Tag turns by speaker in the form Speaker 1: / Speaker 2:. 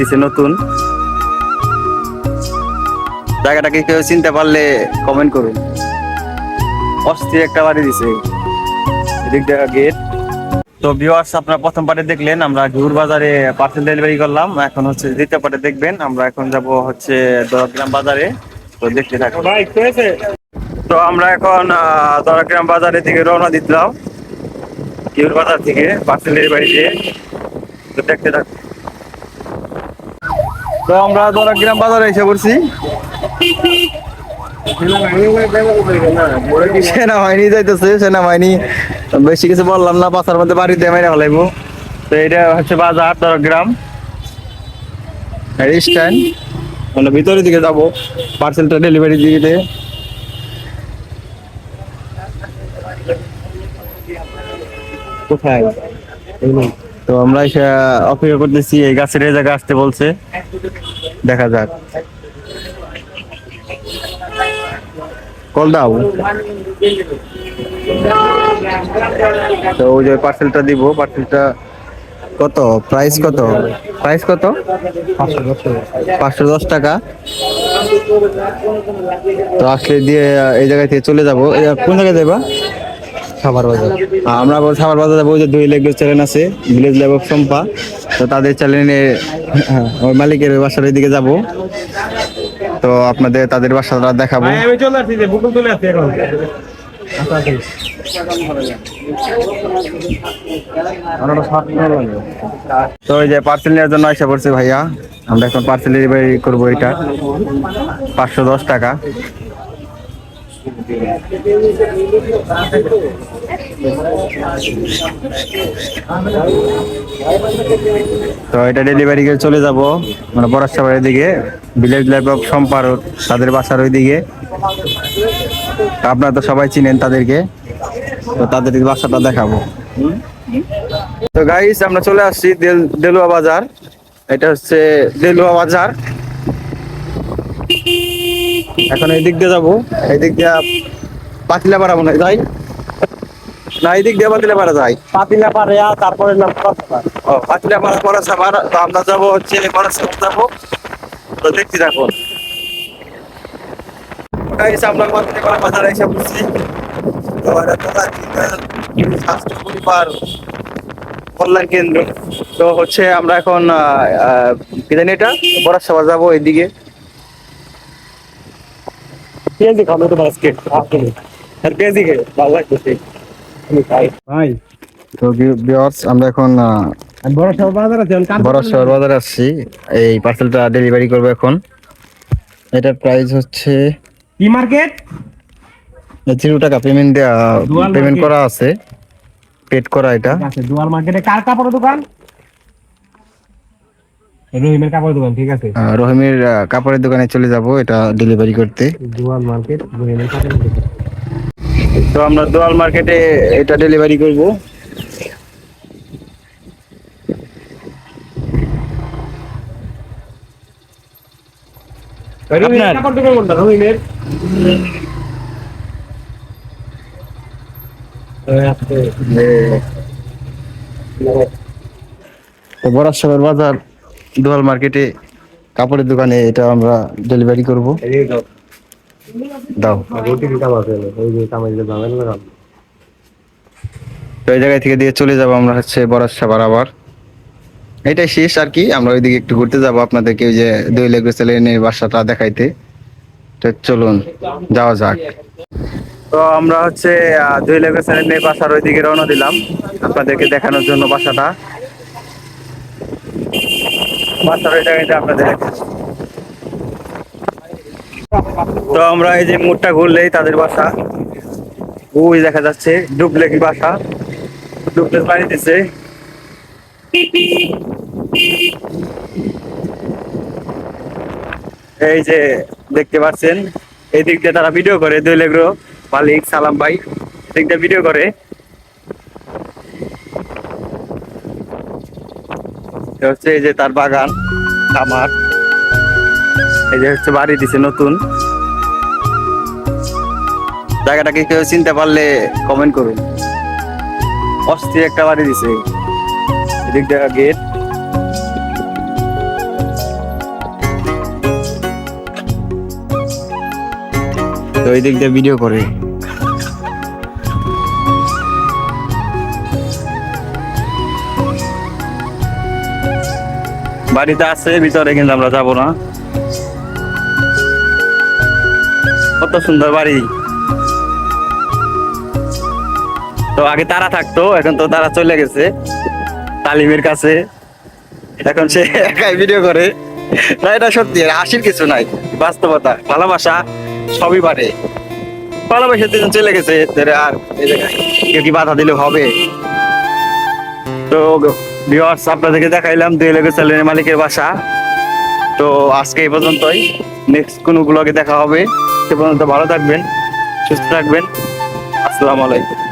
Speaker 1: দিছে নতুন। জায়গাটাকে কেউ চিনতে পারলে কমেন্ট করুন। অস্থির একটা বাড়ি দিছে। এদিক দেখা গেট তো ভিউয়ার্স আপনারা প্রথম পার্টে দেখলেন আমরা ঘুর বাজারে পার্সেল ডেলিভারি করলাম। এখন হচ্ছে দ্বিতীয় পার্টে দেখবেন আমরা এখন যাব হচ্ছে দরগ্রাম বাজারে। তো দেখতে থাকুন। তো আমরা এখন দরগ্রাম বাজারের দিকে রওনা দিলাম। ঘিউর বাজার থেকে পার্সেল ডেলিভারি দিয়ে। তো দেখতে থাকুন। তো আমরা দরগ্রাম বাজারে এসে পড়ছি। সেনাবাহিনী যাইতেছে, সেনাবাহিনী, বেশি কিছু বললাম না পাশার মধ্যে বাড়িতে তো এটা হচ্ছে বাজার দরগ্রাম স্ট্যান্ড। মানে ভিতরের দিকে যাব পার্সেলটা ডেলিভারি দিতে। কোথায়? তো আমরা অপেক্ষা করতেছি, এই গাছের এই জায়গা আসতে বলছে। দেখা যাক। কল দাও। তো ওই যে পার্সেলটা দিব পার্সেলটা কত? প্রাইস কত? প্রাইস কত? পাঁচশো দশ টাকা। তো আসলে দিয়ে এই জায়গায় থেকে চলে যাব। কোন জায়গায় যাবা
Speaker 2: খাবার বাজার।
Speaker 1: আমরা সাবার বাজার যাব। ওই যে দুই লেগ চ্যানেল আছে ভিলেজ ল্যাব অফ সম্পা তো তাদের চ্যানেলে ওই মালিকের বাসার দিকে যাব। তো আপনাদের তাদের বাসাটা দেখাবো।
Speaker 2: আমি চলে আসছি যে বুকুল চলে আসছি এখন।
Speaker 1: তো ওই যে পার্সেল নেওয়ার জন্য আসা পড়ছে ভাইয়া। আমরা এখন পার্সেল ডেলিভারি করব এটা। পাঁচশো দশ টাকা। তো এটা ডেলিভারি করে চলে যাব মানে বরাসাবাড়ির দিকে। ভিলেজ অফ সম্পার তাদের বাসার ওই দিকে আপনারা তো সবাই চিনেন তাদেরকে। তো তাদের বাসাটা দেখাবো। তো গাইস আমরা চলে আসছি দেল দেলুয়া বাজার। এটা হচ্ছে দেলুয়া বাজার। এখন এই দিক দিয়ে যাব। এই দিক দিয়ে পাতিলা পাড়া মনে হয় যাই। না এই দিক দিয়ে পাতিলা পাড়া যাই।
Speaker 2: পাতিলা পারে তারপরে।
Speaker 1: ও পাতিলা পাড়া পড়াশাবার তো আমরা যাব হচ্ছে যাব। তো আমরা পাতিলা পাড়া বাজারে এসে পড়ছি তো এটা তো স্বাস্থ্য পরিবার কল্যাণ কেন্দ্র। তো হচ্ছে আমরা এখন কি জানি এটা? বরাসভা যাব এইদিকে।
Speaker 2: পেঁয়াজি খাব তো বাস্কেট আর পেঁয়াজি খেয়ে ভালো লাগতেছে ভাই।
Speaker 1: তো ভিউয়ার্স আমরা এখন
Speaker 2: বড় সব বাজার আছে আমি
Speaker 1: বড় শহর বাজারে আসছি। এই পার্সেলটা ডেলিভারি করব এখন। এটার প্রাইস হচ্ছে
Speaker 2: কি মার্কেট
Speaker 1: জিরো টাকা পেমেন্ট পেমেন্ট করা আছে। পেড করা এটা।
Speaker 2: আছে দুয়ার মার্কেটে কার কাপড়ের দোকান? রহিমের কাপড়ের দোকান ঠিক আছে?
Speaker 1: রহিমের কাপড়ের দোকানে চলে যাব এটা ডেলিভারি করতে।
Speaker 2: দুয়ার মার্কেট রহিমের কাপড়ের দোকান।
Speaker 1: তো আমরা দোয়াল মার্কেটে এটা ডেলিভারি করব। বাজার। দোয়াল মার্কেটে কাপড়ের দোকানে এটা আমরা ডেলিভারি করব।
Speaker 2: দাও। ওই
Speaker 1: জায়গা থেকে দিয়ে চলে যাব আমরা হচ্ছে বরাসাবার আবার। এটাই শেষ আর কি, আমরা ওইদিকে একটু ঘুরতে যাব আপনাদেরকে ওই যে দুই লেগুর ছেলেনের বাসাটা দেখাইতে। তো চলুন, যাওয়া যাক। তো আমরা হচ্ছে দুই লেগুর ছেলেনের বাসার ওইদিকে রওনা দিলাম। আপনাদেরকে দেখানোর জন্য বাসাটা। তো আমরা এই যে মুডটা ঘুরলেই তাদের বাসা। ওই দেখা যাচ্ছে ডুবলেক বাসা। ডুবলেক পানি দিছে এই যে দেখতে পাচ্ছেন, এই দিক দিয়ে তারা ভিডিও করে দুই লেগ্রো মালিক, সালাম ভাই এদিক দিয়ে ভিডিও করে। হচ্ছে এই যে তার বাগান, খামার। এই যে হচ্ছে বাড়ি দিছে নতুন। জায়গাটাকে কেউ চিনতে পারলে কমেন্ট করুন। অস্থির একটা বাড়ি দিছে। এদিক দেখা গেট তো এই দিয়ে ভিডিও করে। বাড়িতে আছে, ভিতরে কিন্তু আমরা যাব না। কত সুন্দর বাড়ি। তো আগে তারা থাকতো, এখন তো তারা চলে গেছে। তালিমের কাছে। এখন সে একাই ভিডিও করে। না, এটা সত্যি হাসির কিছু নাই। বাস্তবতা, ভালোবাসা সবই পারে ভালোবাসা দুজন চলে গেছে আর কেউ কি বাধা দিলে হবে? তো ভিউয়ার্স আপনাদেরকে দেখাইলাম দুই লেগে চ্যানেলের মালিকের বাসা। তো আজকে এই পর্যন্তই। নেক্সট কোনো ব্লগে দেখা হবে। সে পর্যন্ত ভালো থাকবেন, সুস্থ থাকবেন। আসসালামু আলাইকুম।